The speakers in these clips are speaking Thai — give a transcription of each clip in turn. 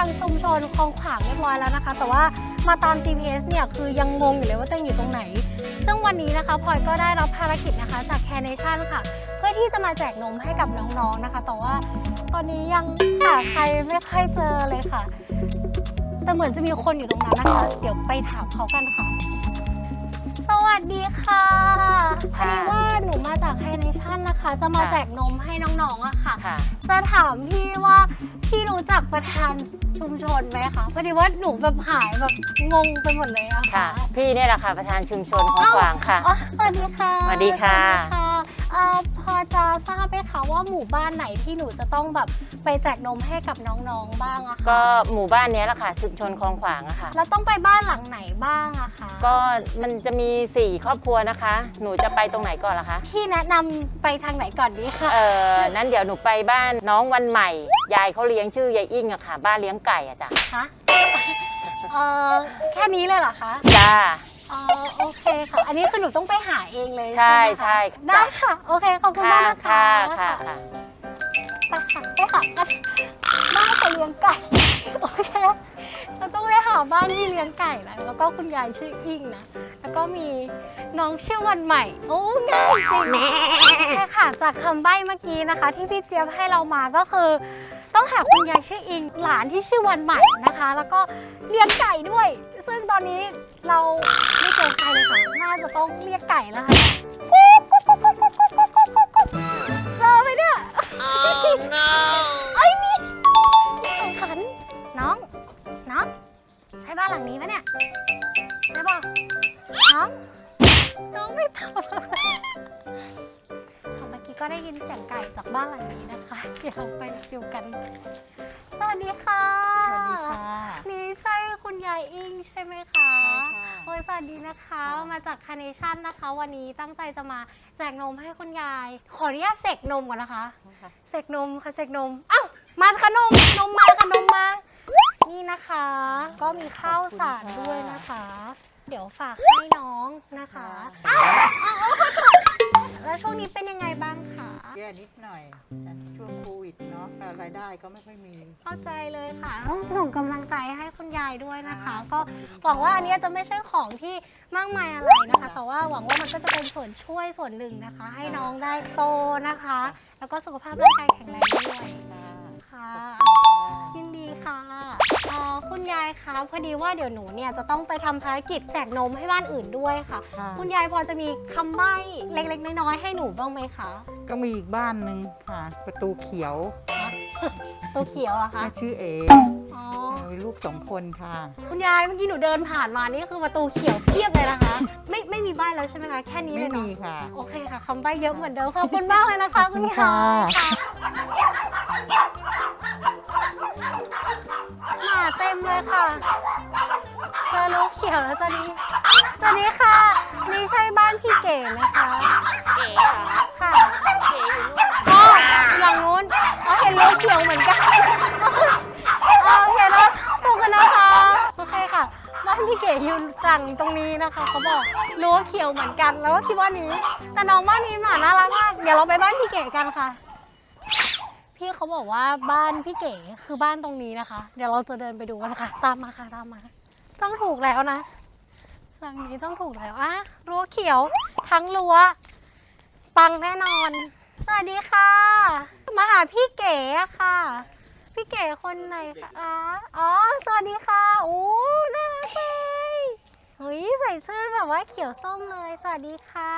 ามกลางชุมชนคลองขวางเรียบร้อยแล้วนะคะ แต่ว่ามาตาม GPS เนี่ยคือยังงงอยู่เลยว่าตัวเองอยู่ตรงไหน ซึ่งวันนี้นะคะพลอยก็ได้รับภารกิจนะคะจาก Care Nation ค่ะ เพื่อที่จะมาแจกนมให้กับน้องๆนะคะ แต่ว่าตอนนี้ยังหาใครไม่ค่อยเจอเลยค่ะ แต่เหมือนจะมีคนอยู่ตรงนั้นนะคะ เดี๋ยวไปถามเขากันค่ะ สวัสดีค่ะพอค่ะดีว่าหนูมาจาก Care Nation นะคะ จะมาค่ะแจกนมให้น้องๆอะค่ะ ค่ะ จะถามพี่ว่าพี่รู้จัก ประธานชุมชนไหมคะพอดีว่าหนูแบบหายแบบงงไปหมดเลยอะค่ะ พี่เนี่ยแหละค่ะประธานชุมชนของขวางค่ะ อ๋อสวัสดีค่ะ สวัสดีค่ะสวัสดีค่ะเอ่อพอจะทราบไหมคะว่าหมู่บ้านไหนที่หนูจะต้องแบบไปแจกนมให้กับน้องๆบ้างอะคะก็หมู่บ้านเนี้ยแหละค่ะชุมชนคลองขวางอะค่ะ แล้วต้องไปบ้านหลังไหนบ้างอะคะก็มันจะมี 4 ครอบครัวนะคะ หนูจะไปตรงไหนก่อนล่ะคะ พี่แนะนำไปทางไหนก่อนดีคะ เออนั้นเดี๋ยวหนูไปบ้านน้องวันใหม่ ยายเขาเลี้ยงชื่อยายอิ่งอะค่ะ บ้านเลี้ยงไก่อะจ้ะ คะเอ่อแค่นี้เลยเหรอคะ จ้า อ๋อโอเคค่ะ อันนี้คือหนูต้องไปหาเองเลยใช่ไหมคะใช่ ได้ค่ะ โอเคขอบคุณค่ะมากนะคะค่ะค่ะ ค่ะ ไปค่ะไปหากันบ้านเขาเลี้ยงไก่โอเคเราต้องไปหาบ้านที่เลี้ยงไก่นะแล้วก็คุณยายชื่ออิงนะแล้วก็มีน้องชื่อวันใหม่ โอ้ง่ายจริงโอเคค่ะจากคำใบ้เมื่อกี้นะคะ ที่พี่เจี๊ยบให้เรามาก็คือ ต้องหาคุณยายชื่ออิง หลานที่ชื่อวันใหม่นะคะ แล้วก็เลี้ยงไก่ด้วย ซึ่งตอนนี้เราไม่ เจอใครเลยค่ะ น่าจะต้องเรียกไก่แล้วค่ะกุ๊กกุ๊กกุ๊กกุ๊กกุ๊กกุ๊กกุ๊กกุ๊กกุ๊กกุ๊กรอไหมเนี่ยไอ้ยมีมีของขัน น้อง น้อง ใช่บ้านหลังนี้ปะเนี่ย ใช่ป่ะน้อง น้องไม่ทำอะไรค่ะเมื่อกี้ก็ได้ยินเสียงไก่จากบ้านหลังนี้นะคะ เดี๋ยวเราไปดูกัน สวัสดีค่ะ สวัสดีค่ะ นี่ใช่คุณยายอิงใช่ไหมคะใช่ค่ะโอ้ยสวัสดีนะคะมาจากคาเนชั่นนะคะ วันนี้ตั้งใจจะมาแจกนมให้คุณยาย ขออนุญาตเสกนมก่อนนะคะเสกนมค่ะเสกนมอ้าวมาขนมนมมาขนมมา นี่นะคะ ก็มีข้าวสารด้วยนะคะ เดี๋ยวฝากให้น้องนะคะอ้าวอ้าวอ้าวขอโทษ แล้วช่วงนี้เป็นยังไงบ้างคะแย่นิดหน่อยนะช่วงโควิดเนาะรายได้ก็ไม่ค่อยมี เข้าใจเลยค่ะ ต้องส่งกำลังใจให้คุณยายด้วยนะคะ ก็หวังว่าอันเนี้ยจะไม่ใช่ของที่มากมายอะไรนะคะ แต่ว่าหวังว่ามันก็จะเป็นส่วนช่วยส่วนหนึ่งนะคะ ให้น้องได้โตนะคะ แล้วก็สุขภาพร่างกายแข็งแรงด้วยค่ะ ยินดีค่ะเอ่อคุณยายคะพอดีว่าเดี๋ยวหนูเนี่ยจะต้องไปทำภารกิจแจกนมให้บ้านอื่นด้วยค่ะค่ะ คุณยายพอจะมีคำใบ้เล็กๆ น้อยๆให้หนูบ้างไหมคะก็มีอีกบ้านหนึ่งค่ะ ประตูเขียวตัวเขียวเหรอคะชื่อเออ๋อมีลูกสองคนค่ะ คุณยายเมื่อกี้หนูเดินผ่านมานี่คือประตูเขียวเพียบเลยนะคะ ไม่ไม่มีใบ้แล้วใช่ไหมคะแค่นี้เลไม่ยมีเนาะค่ะ โอเคค่ะคำใบ้เยอะเหมือนเดิมขอบคุณมากเลยนะคะ คุณค่ะ ค่ะ เต็มเลยค่ะเจอลูกเขียวแล้วตอนนี้สวัสดีค่ะ นี่ใช่บ้านพี่เก๋ไหมคะเก๋เหรอคะค่ะเก๋อยู่นู่นอ๋ออย่างนู้นอ๋อเห็นลูกเขียวเหมือนกันอ๋อโอเคแล้วขอบคุณนะคะโอเคค่ะ บ้านพี่เก๋อยู่จังตรงนี้นะคะเขาบอกรั้วเขียวเหมือนกันแล้วก็คิดว่านี้ แต่น้องบ้านนี้หมาน่ารักมากเดี๋ยวเราไปบ้านพี่เก๋กันค่ะ พี่เขาบอกว่าบ้านพี่เก๋คือบ้านตรงนี้นะคะ เดี๋ยวเราจะเดินไปดูกันค่ะ ตามมาค่ะตามมา ต้องถูกแล้วนะหลังนี้ต้องถูกแล้วอะรั้วเขียว ทั้งรั้วปังแน่นอน สวัสดีค่ะ มาหาพี่เก๋อะค่ะ พี่เก๋คนไหนคะอ๋ออ๋อสวัสดีค่ะโอ้น่ารักเลยเฮ้ยใส่เสื้อแบบว่าเขียวส้มเลย สวัสดีค่ะ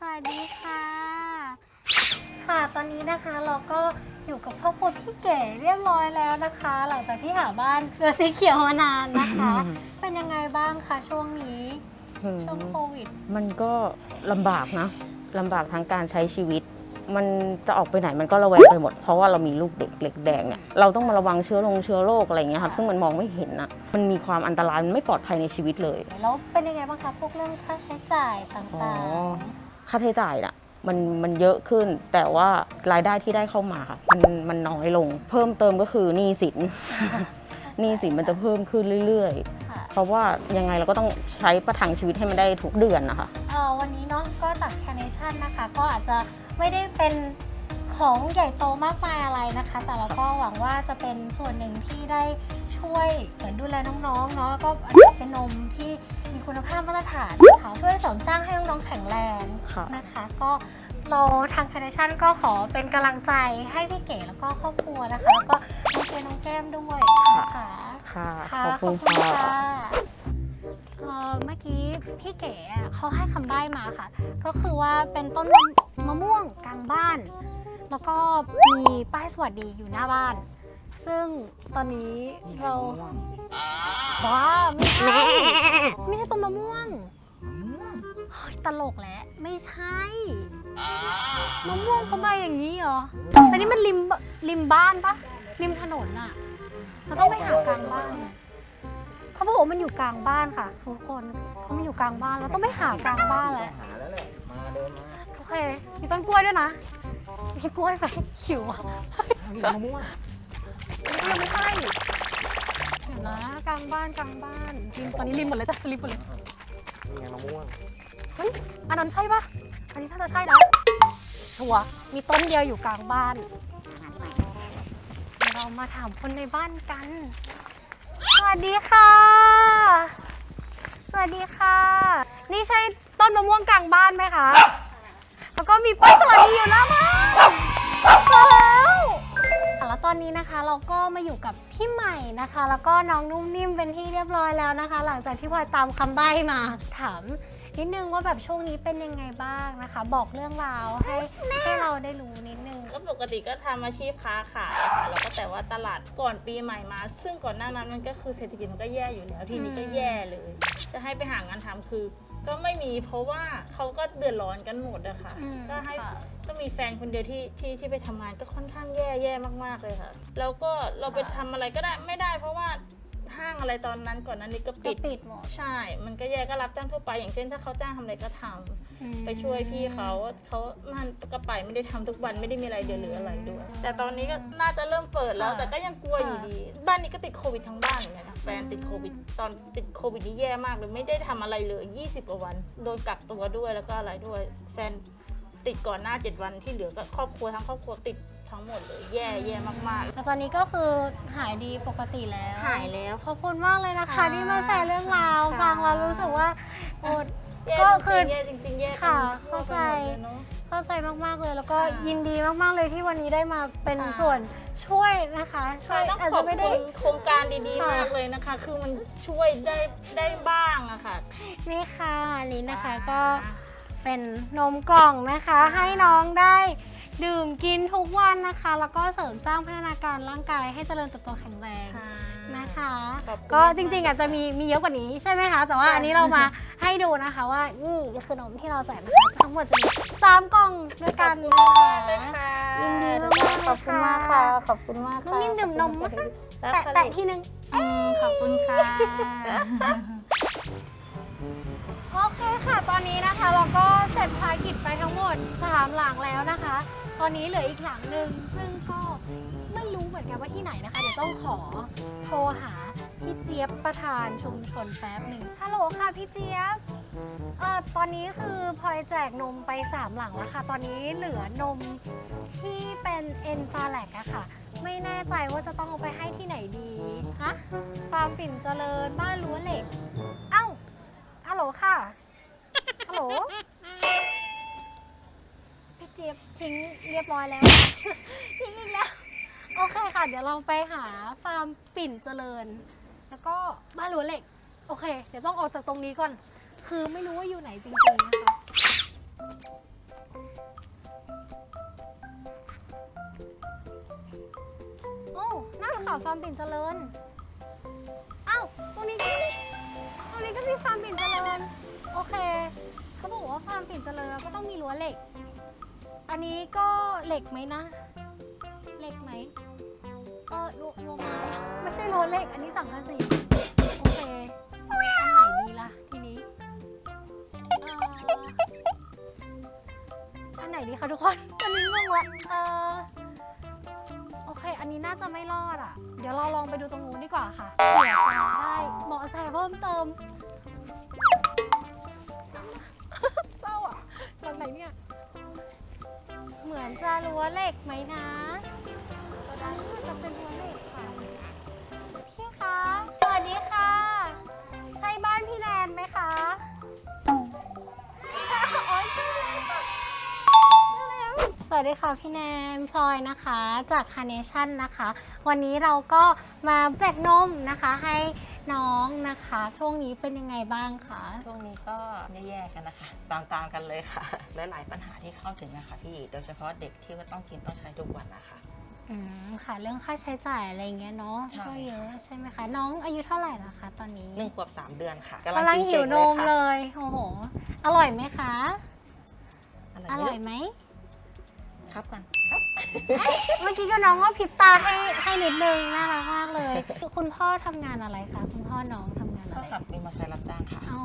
สวัสดีค่ะ ค่ะ ตอนนี้นะคะเราก็อยู่กับครอบครัวพี่เก๋เรียบร้อยแล้วนะคะ หลังจากที่หาบ้านเรือสีเขียวมานานนะคะ เป็นยังไงบ้างคะช่วงนี้ ช่วงโควิด มันก็ลำบากนะลำบากทางการใช้ชีวิต มันจะออกไปไหนมันก็ระแวงไปหมด เพราะว่าเรามีลูกเด็กเล็กแดงเนี่ยเราต้องมาระวังเชื้อลงเชื้อโรคอะไรอย่างเงี้ยค่ะซึ่งมันมองไม่เห็นนะมันมีความอันตรายมันไม่ปลอดภัยในชีวิตเลย แล้วเป็นยังไงบ้างคะพวกเรื่องค่าใช้จ่ายต่อ๋อางค่าใช้จ่ายน่ะ มันมันเยอะขึ้น แต่ว่ารายได้ที่ได้เข้ามาค่ะมันมันน้อยลง เพิ่มเติมก็คือหนี้สินหนี้สินมันจะเพิ่มขึ้นเรื่อยๆค่ะๆเพราะว่ายังไงเราก็ต้องใช้ประทังชีวิตให้มันได้ทุกเดือนนะคะเอ่อวันนี้เนาะก็จาก c a r n a t i o n นะคะ ก็อาจจะไม่ได้เป็นของใหญ่โตมากมายอะไรนะคะ แต่เราก็หวังว่าจะเป็นส่วนหนึ่งที่ได้ ช่วยเหมือนดูแลน้องๆเนาะแล้วก็อาจจะเป็นนมที่มีคุณภาพมาตรฐานนะคะช่วยเสริมสร้างให้น้องๆแข็งแรงค่ะนะคะ ก็เราทางคาเนชั่นก็ขอเป็นกำลังใจให้พี่เก๋แล้วก็ครอบครัวนะคะแล้วก็น้องเจนน้องแก้มด้วยนะคะค่ะค่ะขอบคุณค่ะเอ่อเมื่อกี้พี่เก๋อะเขาให้คำใบ้มาค่ะ ก็คือว่าเป็นต้นมะม่วงกลางบ้าน แล้วก็มีป้ายสวัสดีอยู่หน้าบ้าน ซึ่งตอนนี้เราว้าไม่ใช่ ไม่ใช่ต้นมะม่วงเฮ้ยตลกแหละ ไม่ใช่มะม่วงเขาใบอย่างนี้เหรอแต่นี่มันริมริมบ้านปะริมถนนอะเราต้องไปหากลางบ้าน เขาบอกว่ามันอยู่กลางบ้านค่ะ ทุกคนเขามันอยู่กลางบ้านเราต้องไปหากลางบ้านแหละหาแล้วแหละมาเดินมาโอเคมีต้นกล้วยด้วยนะมีกล้วยไหมหิวอะหิวมะม่วง อันนี้ยังไม่ใช่เห็นนะกลางบ้านกลางบ้านริมตอนนี้ริมหมดเลยจ้ะริมหมดเลยนี่ไงมะม่วงเฮ้ยอันนั้นใช่ปะอันนี้ถ้าจะใช่นะชัวร์มีต้นเดียวอยู่กลางบ้านเดี๋ยวเรามาถามคนในบ้านกัน สวัสดีค่ะ สวัสดีค่ะ นี่ใช่ต้นมะม่วงกลางบ้านไหมคะ แล้วก็มีป้ายสวัสดีอยู่หน้าบ้านเจอแล้วแล้ว ตอนนี้นะคะเราก็มาอยู่กับพี่ใหม่นะคะ แล้วก็น้องนุ่มนิ่มเป็นที่เรียบร้อยแล้วนะคะ หลังจากที่พลอยตามคำใบ้มาถาม นิดนึงว่าแบบช่วงนี้เป็นยังไงบ้างนะคะ บอกเรื่องราวให้ให้เราได้รู้นิดนึง ก็ปกติก็ทำอาชีพค้าขายอะค่ะแล้วก็แต่ว่าตลาดก่อนปีใหม่มา ซึ่งก่อนหน้านั้นมันก็คือเศรษฐกิจมันก็แย่อยู่แล้วทีนี้ก็แย่เลย จะให้ไปหางานทำคือ ก็ไม่มีเพราะว่าเขาก็เดือดร้อนกันหมดอะค่ะอืมก็ให้ค่ะ ก็มีแฟนคนเดียวที่ที่ที่ไปทำงานก็ค่อนข้างแย่แย่มากๆเลยค่ะ แล้วก็เราไปทำอะไรก็ได้ไม่ได้ เพราะว่า ห้างอะไรตอนนั้นก่อนหนั้นนี้ก็จะปิด ปิดหมด ใช่ มันก็แย่ก็รับจ้างทั่วไป อย่างเช่นถ้าเขาจ้างทำอะไรก็ทำไปช่วยพี่เขาเขามันก็ไปไม่ได้ทำทุกวันไม่ได้มีอะไรเดือดหรืออะไรด้วย แต่ตอนนี้ก็น่าจะเริ่มเปิดแล้ว ค่ะแต่ก็ยังกลัวอยู่ดี บ้านนี้ก็ติดโควิดทั้งบ้านเหมือนกันนะแฟนติดโควิด ตอนติดโควิดนี่แย่มากเลยไม่ได้ทำอะไรเลย 20กว่าวันโดนกักตัวด้วยแล้วก็อะไรด้วย แฟนติดก่อนหน้า 7 วันที่เหลือก็ครอบครัวทั้งครอบครัวติด ทั้งหมดเลยแย่แย่มากแต่ตอนนี้ก็คือหายดีปกติแล้วๆหายแล้ว ขอบคุณมากเลยนะคะ ค่ะที่มาแชร์เรื่องราวค่ะ ฟังแล้วรู้สึกว่าโอด แย่ก็จคือริงๆแย่จริงๆแย่กันค่ะทั่วเข้าไปใจ หมดเลยเนอะ เข้าใจมากๆเลยแล้วก็ค่ะยินดีมากๆเลยที่วันนี้ได้มาเป็นค่ะ ส่วนช่วยนะคะ ช่ใช่วยต้องอาจขอจะบไม่คุได้ณโครงการดีค่ะๆมากเลยนะคะ คือมันช่วยได้ได้บ้างอะค่ะนี่ค่ะอันนี้นะคะค่ะก็ เป็นนมกล่องนะคะ ให้น้องได้ ดื่มกินทุกวันนะคะ แล้วก็เสริมสร้างพัฒนาการร่างกายให้เจริญเติบโตแข็งแรงนะคะขอบคุณก็มากๆจริงๆอาจจะมีมีเยอะกว่านี้ใช่ไหมคะ แต่ว่าใช่อันนี้เรามาให้ดูนะคะว่านี่คือนมที่เราแจกนะคะทั้งหมดจะมีสามกล่องด้วยกันขอบคุณนะมากเลยคะค่ะยินดีมากๆเลยขอบคุณมากค่ะค่ะขอบคุณมากน้องค่ะนิ่มดื่มนมขอบคุณแตะค่ะแตะทีนึงอืมขอบคุณค่ะ โอเคค่ะ ตอนนี้นะคะเราก็เสร็จภารกิจไปทั้งหมดสามหลังแล้วนะคะ ตอนนี้เหลืออีกหลังหนึ่งซึ่งก็ไม่รู้เหมือนกันว่าที่ไหนนะคะ เดี๋ยวต้องขอโทรหาพี่เจี๊ยบประธานชุมชนแป๊บหนึ่งฮัลโหลค่ะพี่เจี๊ยบ เอ่อตอนนี้คือพลอยแจกนมไปสามหลังแล้วค่ะ ตอนนี้เหลือนมที่เป็นเอ็นฟาแลกอะค่ะ ไม่แน่ใจว่าจะต้องเอาไปให้ที่ไหนดี ฮะ ฟาร์มปิ่นเจริญบ้านรั้วเหล็ก ฮัลโหลค่ะ ฮัลโหล พี่เจี๊ยบทิ้งเรียบร้อยแล้ว ทิ้งอีกแล้ว โอเคค่ะ เดี๋ยวเราไปหาฟาร์มปิ่นเจริญ แล้วก็บ้านรั้วเหล็ก โอเค เดี๋ยวต้องออกจากตรงนี้ก่อน คือไม่รู้ว่าอยู่ไหนจริงๆนะคะโอ้นั่นค่ะฟาร์มปิ่นเจริญอ้าวตรงนี้ก็มีตรง นี้ก็มีฟาร์มปิ่นเจริญ โอเค เขาบอกว่าฟาร์มปิ่นเจริญก็ต้องมีรั้วเหล็ก อันนี้ก็เหล็กไหมนะ เหล็กไหมเออรั้วรั้วไม้ ไม่ใช่รั้วเหล็ก อันนี้สังกะสีโอเคอันไหนดีล่ะทีนี้เอ่ออันไหนดีคะทุกคนตอนนี้งงละเออ เค อันนี้น่าจะไม่รอดอะ เดี๋ยวเราลองไปดูตรงนู้นดีกว่าค่ะเผื่อจะได้เบาะแสเพิ่มเติมเศร้าอะหลังไหนเนี่ยงเหมือนจะรั้วเหล็กไหมนะอันนี้มันจะเป็นรั้วเหล็ก สวัสดีค่ะพี่แนนพลอยนะคะจากคา r เนชั่นนะคะ วันนี้เราก็มาแจกนมนะคะให้น้องนะคะช่วงนี้เป็นยังไงบ้างคะช่วงนี้ก็แย่ๆกันนะคะ ตามๆกันเลยค่ะหลายๆปัญหาที่เข้าถึงนะคะพี่โดยเฉพาะเด็กที่ว่าต้องกินต้องใช้ทุกวันนะคะอืมค่ะเรื่องค่าใช้จ่ายอะไรอย่างเงี้ยเนาะใช่ก็เยอะใช่ไหมคะน้องอายุเท่าไหร่ละคะตอนนี้หนึ่งขวบสามเดือนค่ะกำลังหิวนมค่ะเลยโอ้โหอร่อยไหมคะอะไรอไม่ร่อยไหม ครับกันครับ เมื่อกี้ก็น้องว่าพริบตาให้ให้นิดนึงน่ารักมากเลย คุณพ่อทำงานอะไรคะ คุณพ่อน้องทำงานอะก็ไร ขับมีมอเตอร์ไซค์รับจ้างค่ะ อ๋อ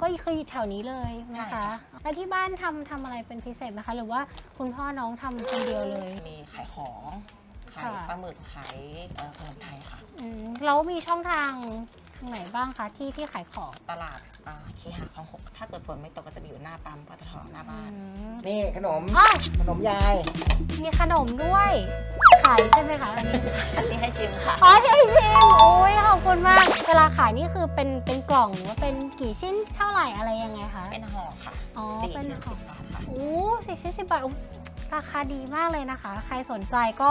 ก็คืออยู่แถวนี้เลยใช่นะคะ ค่ะ แล้วที่บ้านทำทำอะไรเป็นพิเศษไหมคะ หรือว่าคุณพ่อน้องทำคนเดียวเลย มีขายของ ขายค่ะ ปลาหมึกขายเอ่อขนมไทยค่ะ อืมแล้วมีช่องทาง ทางไหนบ้างคะที่ที่ขายของ ตลาดอ่าคีหาคลองหกถ้าเกิดฝนไม่ตกก็จะไปอยู่หน้าปั๊มปตทหน้าบ้านอืมนี่ขนมอ้าวขนมยาย มีขนมด้วย ขายใช่ไหมคะอันนี้ อันนี้ให้ชิมค่ะ อ๋อที่ให้ชิมโอ้ยขอบคุณมาก เวลาขายนี่คือเป็นเป็นกล่องหรือว่าเป็นกี่ชิ้นเท่าไหร่อะไรยังไงคะ เป็นห่อค่ะอ๋อสี่เป็นชิ้นห่อ สิบบาทค่ะ โอ้สี่ชิ้นสิบบาทอุ๊ยราคาดีมากเลยนะคะ ใครสนใจก็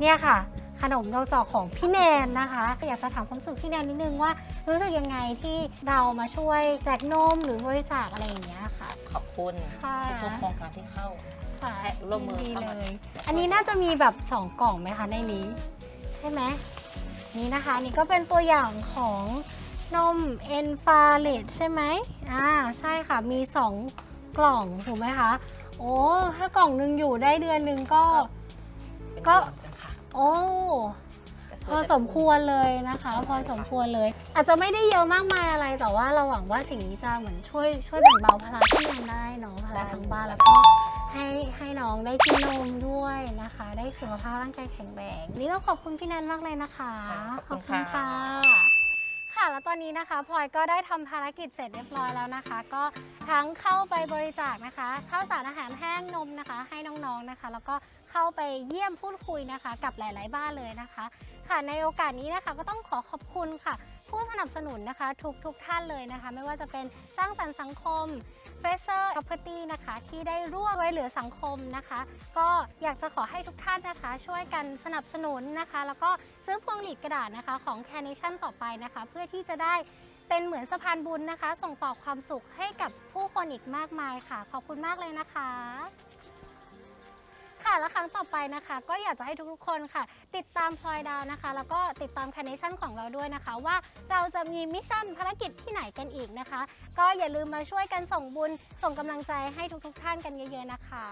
เนี่ยค่ะ ขนมดอกจอกของพี่แนนนะคะอยากจะถามความรู้สึกพี่แนนนิดนึงว่า รู้สึกยังไงที่เรามาช่วยแจกนมหรือบริจาคอะไรอย่างเงี้ยค่ะ ขอบคุณค่ะ ทุกๆโครงการที่เข้าค่ะให้ร่วมมือยินดีเข้ามาเลย อันนี้น่าจะมีแบบ 2 กล่องไหมคะในนี้ ใช่ไหมนี่นะคะอันนี่ก็เป็นตัวอย่างของนมเอนฟาเลตใช่ไหมอ่าใช่ค่ะมี 2 กล่องถูกไหมคะ โอ้ถ้ากล่องหนึ่งอยู่ได้เดือนหนึ่งก็ เป็นก็เดือนกันค่ะ โอ้พอสมควรเลยนะคะ พอสมควรเลย อาจจะไม่ได้เยอะมากมายอะไร แต่ว่าเราหวังว่าสิ่งนี้จะเหมือนช่วยช่วยแบ่งเบาภาระที่ยังได้เนาะภาระทางบ้านแล้วก็ให้ให้น้องได้กินนมด้วยนะคะ ได้สุขภาพร่างกายแข็งแรงนี่ก็ขอบคุณพี่แนนมากเลยนะคะ ขอบคุณค่ะ ค่ะ แล้วตอนนี้นะคะพลอยก็ได้ทำภารกิจเสร็จเรียบร้อยแล้วนะคะ ก็ทั้งเข้าไปบริจาคนะคะข้าวสารอาหารแห้งนมนะคะ ให้น้องๆนะคะ แล้วก็เข้าไปเยี่ยมพูดคุยนะคะ กับหลาย ๆ บ้านเลยนะคะ ค่ะในโอกาสนี้นะคะก็ต้องขอขอบคุณค่ะ ผู้สนับสนุนนะคะ ทุกทุกท่านเลยนะคะ ไม่ว่าจะเป็นสร้างสรรค์สังคม f r a s e r Property นะคะที่ได้ร่วมไว้เหลือสังคมนะคะ ก็อยากจะขอให้ทุกท่านนะคะ ช่วยกันสนับสนุนนะคะ แล้วก็ซื้อพวงหลีดกระดาษนะคะของ c a n a t i o n ต่อไปนะคะ เพื่อที่จะได้เป็นเหมือนสะพานบุญนะคะ ส่งต่อความสุขให้กับผู้คนอีกมากมายค่ะ ขอบคุณมากเลยนะคะ ค่ะ และครั้งต่อไปนะคะ ก็อยากจะให้ทุกๆคนค่ะ ติดตามพลอยดาวนะคะ แล้วก็ติดตามค a น a ชั่นของเราด้วยนะคะ ว่าเราจะมีมิชชั่นภารกิจที่ไหนกันอีกนะคะ ก็อย่าลืมมาช่วยกันส่งบุญส่งกำลังใจให้ทุกๆท่านกันเยอะๆนะคะ